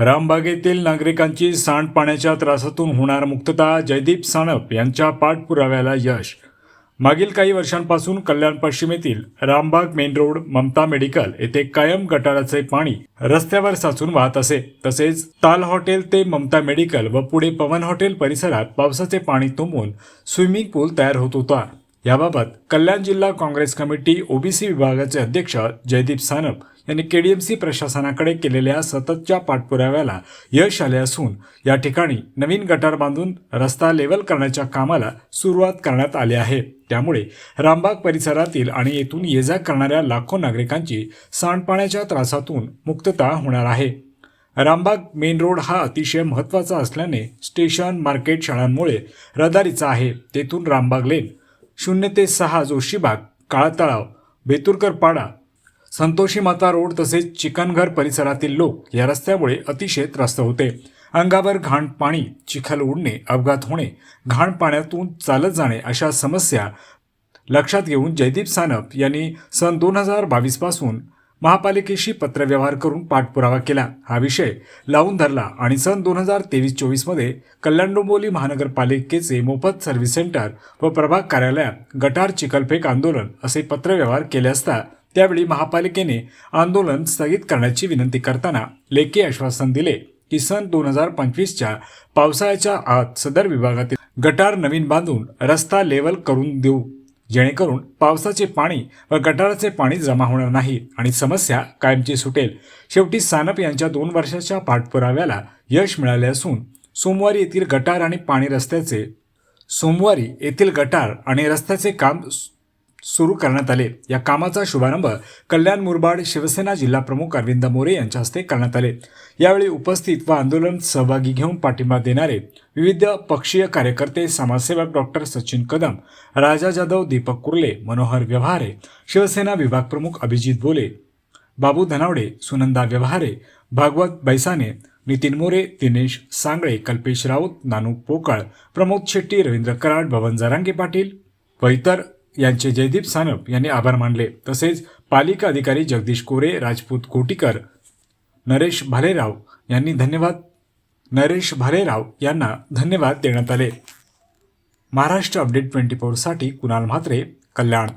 रामबागेतील नागरिकांची सांडपाण्याच्या त्रासातून होणार मुक्तता जयदीप साणप यांच्या पाठपुराव्याला यश. मागील काही वर्षांपासून Kalyan पश्चिमेतील Rambagh main road Mamta medical येथे कायम गटाराचे पाणी रस्त्यावर साचून वाहत असे. तसेच ताल हॉटेल ते ममता मेडिकल व पुढे पवन हॉटेल परिसरात पावसाचे पाणी तुंबून स्विमिंग पूल तयार होत होता. याबाबत कल्याण जिल्हा काँग्रेस कमिटी ओबीसी विभागाचे अध्यक्ष जयदीप सानप यांनी केडीएमसी प्रशासनाकडे केलेल्या सततच्या पाठपुराव्याला यश आले असून या ठिकाणी नवीन गटार बांधून रस्ता लेवल करण्याच्या कामाला सुरुवात करण्यात आली आहे. त्यामुळे रामबाग परिसरातील आणि येथून ये जा करणाऱ्या लाखो नागरिकांची सांडपाण्याच्या त्रासातून मुक्तता होणार आहे. रामबाग मेन रोड हा अतिशय महत्त्वाचा असल्याने स्टेशन मार्केट शाळांमुळे रहदारीचा आहे. तेथून रामबाग लेन शून्य ते सहा जोशीबाग काळातळाव बेतुरकर पाडा संतोषी माता रोड तसेच चिकनघर परिसरातील लोक या रस्त्यामुळे अतिशय त्रस्त होते. अंगावर घाण पाणी चिखल उडणे अपघात होणे घाण पाण्यातून चालत जाणे अशा समस्या लक्षात घेऊन जयदीप सानप यांनी सन दोन हजार बावीसपासून महापालिकेशी पत्रव्यवहार करून पाठपुरावा केला. हा विषय लावून धरला आणि सन दोन हजार तेवीस चोवीसमध्ये कल्याण डोंबोली महानगरपालिकेचे मोफत सर्व्हिस सेंटर व प्रभाग कार्यालयात गटार चिखलफेक आंदोलन असे पत्रव्यवहार केले असता त्यावेळी महापालिकेने आंदोलन स्थगित करण्याची विनंती करताना लेखी आश्वासन दिले की सन दोन हजार पंचवीसच्या पावसाळ्याच्या आत सदर विभागातील गटार नवीन बांधून रस्ता लेवल करून देऊ. जेणेकरून पावसाचे पाणी व गटाराचे पाणी जमा होणार नाही आणि समस्या कायमची सुटेल. शेवटी सानप यांच्या दोन वर्षाच्या पाठपुराव्याला यश मिळाले असून सोमवारी येथील गटार आणि पाणी रस्त्याचे सोमवारी येथील गटार आणि रस्त्याचे काम सुरू करण्यात आले. या कामाचा शुभारंभ कल्याण मुरबाड शिवसेना जिल्हा प्रमुख अरविंद मोरे यांच्या हस्ते करण्यात आले. यावेळी उपस्थित व आंदोलन सहभागी घेऊन पाठिंबा देणारे विविध पक्षीय कार्यकर्ते समाजसेवक डॉक्टर सचिन कदम राजा जाधव दीपक कुर्ले मनोहर व्यवहारे शिवसेना विभाग प्रमुख अभिजित बोले बाबू धनावडे सुनंदा व्यवहारे भागवत बैसाने नितीन मोरे दिनेश सांगळे कल्पेश राऊत नानू पोकळ प्रमोद शेट्टी रवींद्र कराड बबन जरांगे पाटील व इतर यांचे जयदीप सानप यांनी आभार मानले. तसेच पालिका अधिकारी जगदीश कोरे राजपूत कोटीकर नरेश भालेराव यांनी धन्यवाद नरेश भालेराव यांना धन्यवाद देण्यात आले. महाराष्ट्र अपडेट ट्वेंटी फोरसाठी कुणाल म्हात्रे कल्याण.